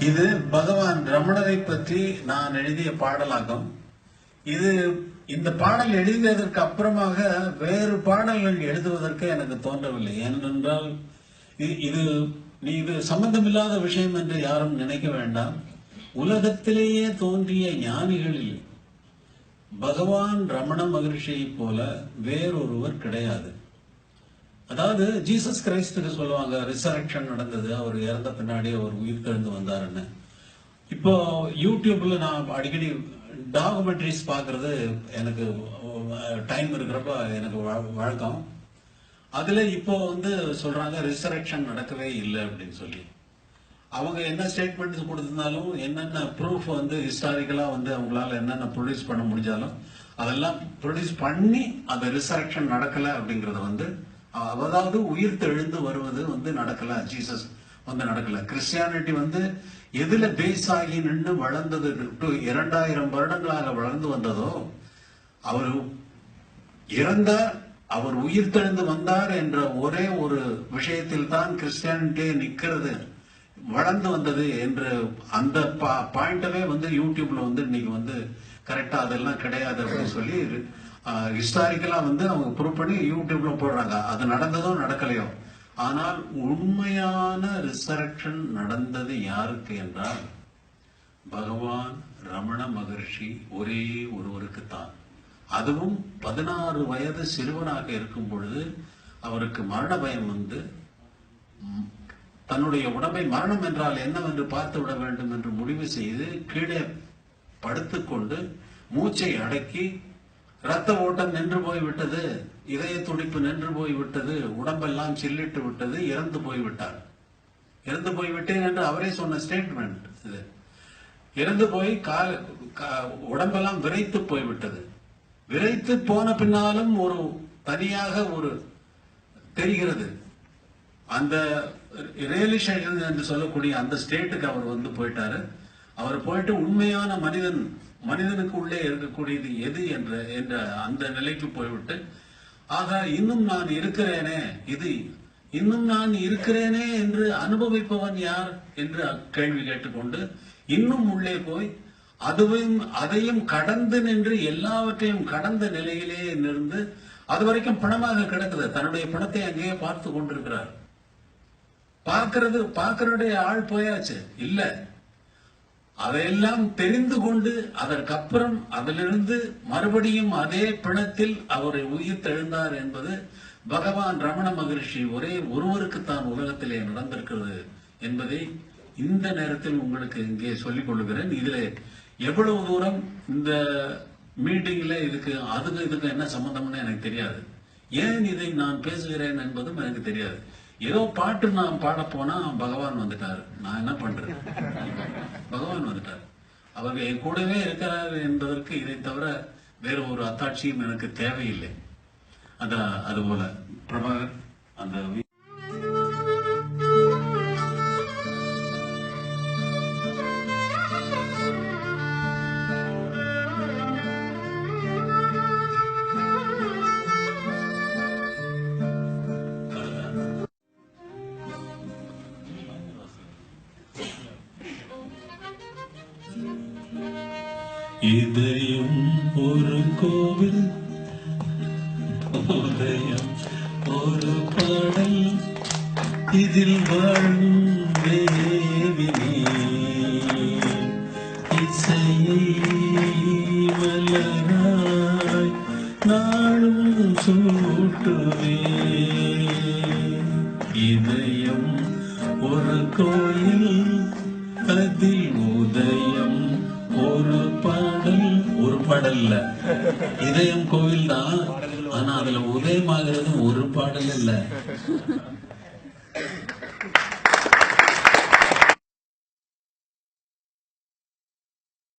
இது பகவான் ரமணரை பற்றி நான் எழுதிய பாடலாகும். இது இந்த பாடல் எழுதியதற்கு அப்புறமாக வேறு பாடல்கள் எழுதுவதற்கு எனக்கு தோன்றவில்லை. ஏனென்றால் இது நீ இது சம்பந்தமில்லாத விஷயம் என்று யாரும் நினைக்க வேண்டாம். உலகத்திலேயே தோன்றிய ஞானிகளில் பகவான் ரமண மகிழ்ச்சியைப் போல வேறொருவர் கிடையாது. அதாவது ஜீசஸ் கிரைஸ்டுக்கு சொல்லுவாங்க ரிசரக்ஷன் நடந்தது அவர் இறந்த பின்னாடி அவர் உயிர் தெழுந்து வந்தாருன்னு. இப்போ யூடியூப்ல நான் அடிக்கடி டாக்குமெண்ட்ரிஸ் பார்க்கறது எனக்கு டைம் இருக்கிறப்ப எனக்கு வழ- வழக்கம். அதுல இப்போ வந்து சொல்றாங்க ரிசரக்ஷன் நடக்கவே இல்லை அப்படின்னு சொல்லி. அவங்க என்ன ஸ்டேட்மெண்ட் கொடுத்திருந்தாலும் என்னென்ன ப்ரூஃப் வந்து ஹிஸ்டாரிக்கலா வந்து அவங்களால என்னென்ன ப்ரொடியூஸ் பண்ண முடிஞ்சாலும் அதெல்லாம் ப்ரொடியூஸ் பண்ணி அந்த ரிசரக்ஷன் நடக்கல அப்படிங்கறது வந்து அதாவது உயிர் தெழுந்து வருவது வந்து நடக்கல. ஜீசஸ் வந்து நடக்கல. கிறிஸ்டியானிட்டி வந்து எதுல பேஸ் ஆகி நின்று வளர்ந்தது டு இரண்டாயிரம் வருடங்களாக வளர்ந்து வந்ததோ அவர் இறந்தார் அவர் உயிர் தெழுந்து வந்தார் என்ற ஒரே ஒரு விஷயத்தில் தான் கிறிஸ்டியானிட்டியே நிக்கிறது வளர்ந்து வந்தது என்று அந்த பாயிண்டவே வந்து யூடியூப்ல வந்து இன்னைக்கு வந்து கரெக்டா அதெல்லாம் கிடையாது அப்படின்னு சொல்லி ஹிஸ்டாரிக்கலாக வந்து அவங்க ப்ரூவ் பண்ணி யூடியூப்ல போடுறாங்க. அது நடந்ததோ நடக்கலையோ. ஆனால் உண்மையான ரிசரக்ஷன் நடந்தது யாருக்கு என்றால் பகவான் ரமண மகர்ஷி ஒரே ஒருவருக்கு தான் அதுவும் பதினாறு வயது சிறுவனாக இருக்கும் பொழுது அவருக்கு மரண பயம் வந்து தன்னுடைய உடம்பை மரணம் என்றால் என்னவென்று பார்த்து விட வேண்டும் என்று முடிவு செய்து கீழே படுத்துக்கொண்டு மூச்சை அடக்கி ரத்த ஓட்டம் நின்று போய்விட்டது இதய துடிப்பு நின்று போய்விட்டது உடம்பெல்லாம் சில்லிட்டு விட்டது இறந்து போய்விட்டார். இறந்து போய்விட்டேன் என்று அவரே சொன்ன ஸ்டேட்மெண்ட் இது. இறந்து போய் கால கா- உடம்பெல்லாம் விரைத்து போய்விட்டது. விரைத்து போன பின்னாலும் ஒரு தனியாக ஒரு தெரிகிறது. அந்த ரியலைசேஷன் என்று சொல்லக்கூடிய அந்த ஸ்டேட்டுக்கு அவர் வந்து போயிட்டாரு. அவர் போயிட்டு உண்மையான மனிதன் மனிதனுக்கு உள்ளே இருக்கக்கூடியது எது என்ற என்ற அந்த நிலைக்கு போய்விட்டு ஆக இன்னும் நான் இருக்கிறேனே இது இன்னும் நான் இருக்கிறேனே என்று அனுபவிப்பவன் யார்? என்று கேள்வி கேட்டுக்கொண்டு இன்னும் உள்ளே போய் அதுவும் அதையும் கடந்து நின்று எல்லாவற்றையும் கடந்த நிலையிலே நின்று அது வரைக்கும் பணமாக கிடக்குது. தன்னுடைய பணத்தை அங்கேயே பார்த்து கொண்டிருக்கிறார். பார்க்கிறது பார்க்கறதுடைய ஆள் போயாச்சு. இல்லை. அதையெல்லாம் தெரிந்து கொண்டு அதற்கப்புறம் அதிலிருந்து மறுபடியும் அதே பிணத்தில் அவரை உயிர் தெழுந்தார் என்பது பகவான் ரமண மகரிஷி ஒரே ஒருவருக்குத்தான் உலகத்திலே நடந்திருக்கிறது என்பதை இந்த நேரத்தில் உங்களுக்கு இங்கே சொல்லிக் கொள்கிறேன் இதுல எவ்வளவு தூரம் இந்த மீட்டிங்ல இதுக்கு அதுக்கு இதுக்கு என்ன சம்பந்தம்னு எனக்கு தெரியாது. ஏன் இதை நான் பேசுகிறேன் என்பதும் எனக்கு தெரியாது. ஏதோ பாட்டு நான் பாட போனா பகவான் வந்துட்டாரு. நான் என்ன பண்றேன் பகவான் வந்துட்டார். அவர் என் கூடவே இருக்கிறார் என்பதற்கு இதை தவிர வேற ஒரு அத்தாட்சியும் எனக்கு தேவையில்லை. அந்த அதுபோல. பிரபாகர் அந்த இதயம் ஒரு கோவில் உதயம் ஒரு பாடல். இதில் வாழும் தேவினி இசையை மலராய் நாளும் சூட்டுவே. இதயம் ஒரு கோயில் பாடல் இல்ல. இதயம் கோவில் தான் ஆனா அதுல உதயமாகிறது ஒரு பாடல் இல்ல.